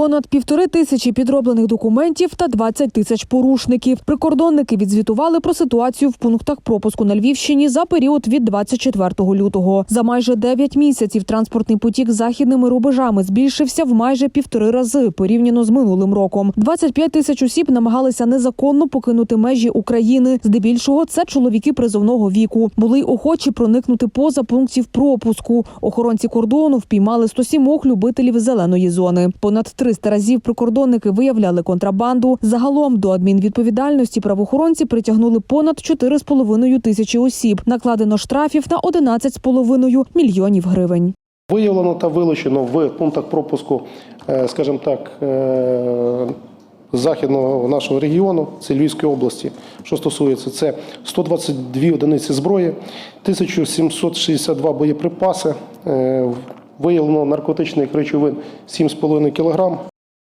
понад півтори тисячі підроблених документів та 20 тисяч порушників. Прикордонники відзвітували про ситуацію в пунктах пропуску на Львівщині за період від 24 лютого. За майже 9 місяців транспортний потік західними рубежами збільшився в майже півтори рази порівняно з минулим роком. 25 тисяч осіб намагалися незаконно покинути межі України. Здебільшого це чоловіки призовного віку. Були й охочі проникнути поза пунктів пропуску. Охоронці кордону впіймали 107 любителів зеленої зони. Понад 300 разів прикордонники виявляли контрабанду. Загалом до адмінвідповідальності правоохоронці притягнули понад 4,5 тисячі осіб. Накладено штрафів на 11,5 мільйонів гривень. Виявлено та вилучено в пунктах пропуску, е, скажімо так, е, західного нашого регіону, це Львівської області, що стосується, це 122 одиниці зброї, 1762 боєприпаси, е, виявлено наркотичних речовин 7,5 кг,